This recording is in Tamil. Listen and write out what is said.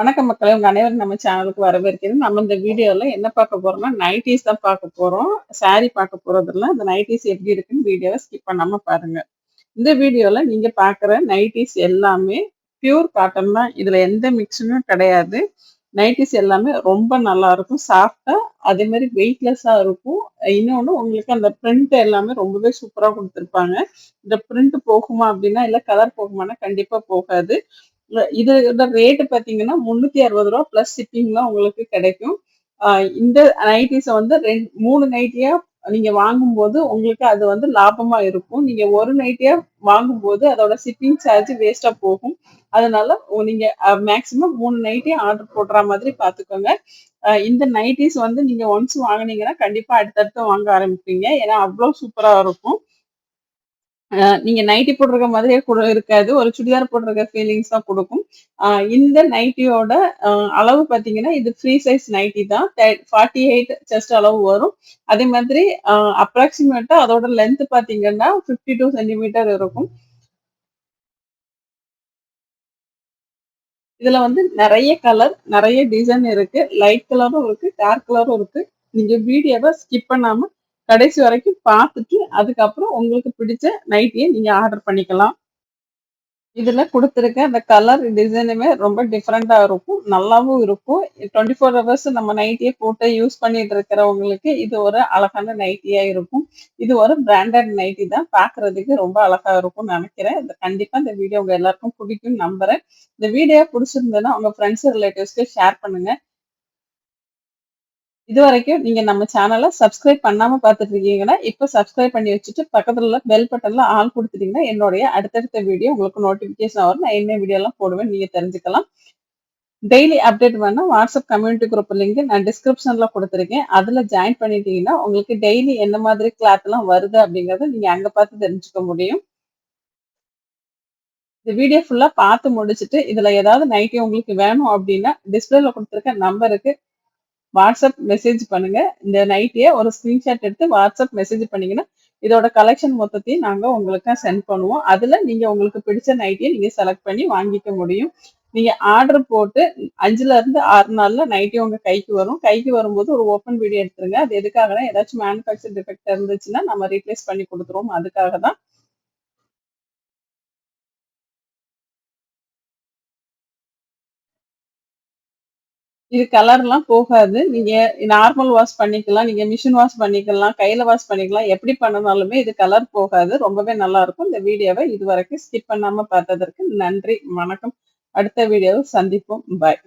வணக்கம் மக்களை உங்க அனைவரும் நம்ம சேனலுக்கு வரவேற்கிறது நம்ம இந்த வீடியோல என்ன பார்க்க போறோம்னா நைட்டிஸ் தான் பார்க்க போறோம். சாரி பார்க்க போறது இல்ல இந்த நைட்டிஸ் எப்படி இருக்குன்னு வீடியோவை ஸ்கிப் பண்ணாம பாருங்க. இந்த வீடியோல நீங்க பாக்குற நைட்டிஸ் எல்லாமே பியூர் காட்டன் தான். இதுல எந்த மிக்ஸுமே கிடையாது. நைட்டிஸ் எல்லாமே ரொம்ப நல்லா இருக்கும் சாஃப்டா அதே மாதிரி வெயிட்லெஸ்ஸா இருக்கும். இன்னொன்னு உங்களுக்கு அந்த பிரிண்ட் எல்லாமே ரொம்பவே சூப்பரா கொடுத்துருப்பாங்க. இந்த பிரிண்ட் போகுமா அப்படின்னா இல்ல கலர் போகுமானா கண்டிப்பா போகாது. இதோட ரேட்டு பார்த்தீங்கன்னா முந்நூற்றி அறுபது ரூபா ப்ளஸ் ஷிப்பிங்லாம் உங்களுக்கு கிடைக்கும். இந்த நைட்டிஸை வந்து ரெண்டு மூணு நைட்டியாக நீங்கள் வாங்கும்போது உங்களுக்கு அது வந்து லாபமாக இருக்கும். நீங்கள் ஒரு நைட்டியாக வாங்கும்போது அதோட ஷிப்பிங் சார்ஜ் வேஸ்ட்டாக போகும். அதனால நீங்கள் மேக்ஸிமம் மேக்சிமம் மூணு நைட்டே ஆர்டர் போடுற மாதிரி பார்த்துக்கோங்க இந்த நைட்டிஸ் வந்து நீங்கள் ஒன்ஸ் வாங்கினீங்கன்னா கண்டிப்பாக அடுத்தடுத்து வாங்க ஆரம்பிப்பீங்க. ஏன்னா அவ்வளோ சூப்பராக இருக்கும். நீங்க நைட்டி போட்டிருக்க மாதிரியே கூட இருக்காது. ஒரு சுடிதார் போட்டிருக்க ஃபீலிங்ஸ் தான் கொடுக்கும். இந்த நைட்டியோட அளவு பாத்தீங்கன்னா இது ஃப்ரீ சைஸ் நைட்டி தான். ஃபார்ட்டி எயிட் செஸ்ட் அளவு வரும். அதே மாதிரி அப்ராக்சிமேட்டா அதோட லென்த் பாத்தீங்கன்னா ஃபிஃப்டி டூ சென்டிமீட்டர் இருக்கும். இதுல வந்து நிறைய கலர் நிறைய டிசைன் இருக்கு. லைட் கலரும் இருக்கு டார்க் கலரும் இருக்கு. நீங்க வீடியோவை ஸ்கிப் பண்ணாம கடைசி வரைக்கும் பார்த்துட்டு அதுக்கப்புறம் உங்களுக்கு பிடிச்ச நைட்டியை நீங்க ஆர்டர் பண்ணிக்கலாம். இதுல கொடுத்துருக்க அந்த கலர் டிசைனுமே ரொம்ப டிஃப்ரெண்ட்டாக இருக்கும். நல்லாவும் இருக்கும். டுவெண்ட்டி ஃபோர் ஹவர்ஸ் நம்ம நைட்டியை போட்டு யூஸ் பண்ணிட்டு இருக்கிறவங்களுக்கு இது ஒரு அழகான நைட்டியா இருக்கும். இது ஒரு பிராண்டட் நைட்டி தான். பார்க்குறதுக்கு ரொம்ப அழகாக இருக்கும்னு நினைக்கிறேன். இந்த கண்டிப்பாக இந்த வீடியோ உங்கள் எல்லாருக்கும் பிடிக்கும்னு நம்புகிறேன் இந்த வீடியோ பிடிச்சிருந்ததுன்னா உங்கள் ஃப்ரெண்ட்ஸ் ரிலேட்டிவ்ஸ்க்கு ஷேர் பண்ணுங்க. இது வரைக்கும் நீங்க நம்ம சேனலை சப்ஸ்கிரைப் பண்ணாம பார்த்துட்டு இருக்கீங்கன்னா இப்போ சப்ஸ்கிரைப் பண்ணி வச்சுட்டு பக்கத்துல உள்ள பெல் பட்டன்ல ஆள் கொடுத்துட்டீங்கன்னா என்னுடைய அடுத்தடுத்த வீடியோ உங்களுக்கு நோட்டிபிகேஷன் வரும். நான் என்ன வீடியோ எல்லாம் போடுவேன் நீங்க தெரிஞ்சுக்கலாம். டெய்லி அப்டேட் வேணா வாட்ஸ்அப் கம்யூனிட்டி குரூப் லிங்க் நான் டிஸ்கிரிப்ஷன்ல கொடுத்துருக்கேன். அதுல ஜாயின் பண்ணிட்டீங்கன்னா உங்களுக்கு டெய்லி என்ன மாதிரி கிளாத் எல்லாம் வருது அப்படிங்கறத நீங்க அங்க பார்த்து தெரிஞ்சுக்க முடியும். இந்த வீடியோ ஃபுல்லா பார்த்து முடிச்சுட்டு இதுல ஏதாவது நைட்டி உங்களுக்கு வேணும் அப்படின்னா டிஸ்பிளேல கொடுத்துருக்க நம்பருக்கு வாட்ஸ்அப் மெசேஜ் பண்ணுங்க. இந்த நைட்டியை ஒரு ஸ்கிரீன்ஷாட் எடுத்து வாட்ஸ்அப் மெசேஜ் பண்ணீங்கன்னா இதோட கலெக்ஷன் மொத்தத்தையும் நாங்க உங்களுக்கு சென்ட் பண்ணுவோம். அதுல நீங்க உங்களுக்கு பிடிச்ச நைட்டியை நீங்க செலக்ட் பண்ணி வாங்கிக்க முடியும். நீங்க ஆர்டர் போட்டு அஞ்சுல இருந்து ஆறு நாள்ல நைட்டி உங்க கைக்கு வரும். கைக்கு வரும்போது ஒரு ஓப்பன் வீடியோ எடுத்துருங்க. அது எதுக்காகனா ஏதாச்சும் மேனுஃபேக்சர் டிஃபெக்ட் இருந்துச்சுன்னா நம்ம ரீப்ளேஸ் பண்ணி கொடுத்துருவோம். அதுக்காக தான் இது கலர்லாம் போகாது. நீங்க நார்மல் வாஷ் பண்ணிக்கலாம். நீங்க மிஷின் வாஷ் பண்ணிக்கலாம். கையில வாஷ் பண்ணிக்கலாம். எப்படி பண்ணனாலுமே இது கலர் போகாது. ரொம்பவே நல்லா இருக்கும். இந்த வீடியோவை இது வரைக்கும் ஸ்கிப் பண்ணாம பார்த்ததற்கு நன்றி. வணக்கம். அடுத்த வீடியோவில் சந்திப்போம். பாய்